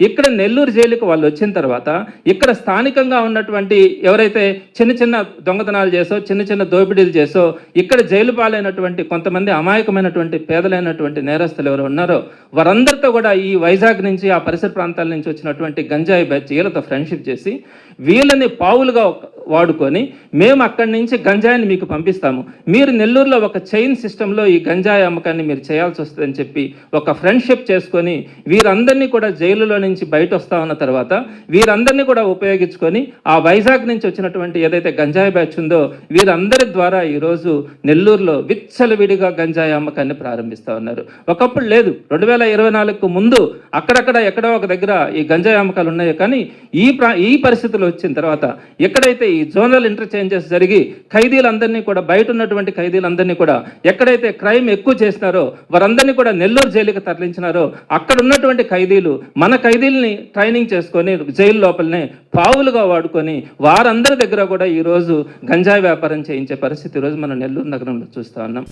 ఇక్కడ నెల్లూరు జైలుకు వాళ్ళు వచ్చిన తర్వాత ఇక్కడ స్థానికంగా ఉన్నటువంటి ఎవరైతే చిన్న చిన్న దొంగతనాలు చేసో చిన్న చిన్న దోపిడీలు చేసో ఇక్కడ జైలు పాలైనటువంటి కొంతమంది అమాయకమైనటువంటి పేదలైనటువంటి నేరస్తులు ఎవరు ఉన్నారో వారందరితో కూడా ఈ వైజాగ్ నుంచి ఆ పరిసర ప్రాంతాల నుంచి వచ్చినటువంటి గంజాయి బ్యాచ్ వీళ్ళతో ఫ్రెండ్షిప్ చేసి వీళ్ళని పావులుగా వాడుకొని మేము అక్కడి నుంచి గంజాయిని మీకు పంపిస్తాము. మీరు నెల్లూరులో ఒక చైన్ సిస్టంలో ఈ గంజాయి అమ్మకాన్ని మీరు చేయాల్సి వస్తుందని చెప్పి ఒక ఫ్రెండ్షిప్ చేసుకొని వీరందరినీ కూడా జైలులో నుంచి బయట వస్తా ఉన్న తర్వాత వీరందరినీ కూడా ఉపయోగించుకొని ఆ వైజాగ్ నుంచి వచ్చినటువంటి ఏదైతే గంజాయి బ్యాచ్ ఉందో వీరందరి ద్వారా ఈరోజు నెల్లూరులో విచ్చలవిడిగా గంజాయి అమ్మకాన్ని ప్రారంభిస్తా ఉన్నారు. ఒకప్పుడు లేదు. రెండు వేల ఇరవై నాలుగుకు ముందు అక్కడక్కడ ఎక్కడో ఒక దగ్గర ఈ గంజాయి అమ్మకాలు ఉన్నాయి. కానీ ఈ ప్రా ఈ పరిస్థితులు వచ్చిన తర్వాత ఎక్కడైతే ఈ జోనల్ ఇంటర్చేంజెస్ జరిగి ఖైదీలందరినీ కూడా బయట ఉన్నటువంటి ఖైదీలందరినీ కూడా ఎక్కడైతే క్రైమ్ ఎక్కువ చేసినారో వారందరినీ కూడా నెల్లూరు జైలుకి తరలించినారో అక్కడ ఉన్నటువంటి ఖైదీలు మన ఖైదీల్ని ట్రైనింగ్ చేసుకొని జైలు లోపలనే పావులుగా వాడుకొని వారందరి దగ్గర కూడా ఈరోజు గంజాయి వ్యాపారం చేయించే పరిస్థితి ఈరోజు మనం నెల్లూరు నగరంలో చూస్తూ ఉన్నాం.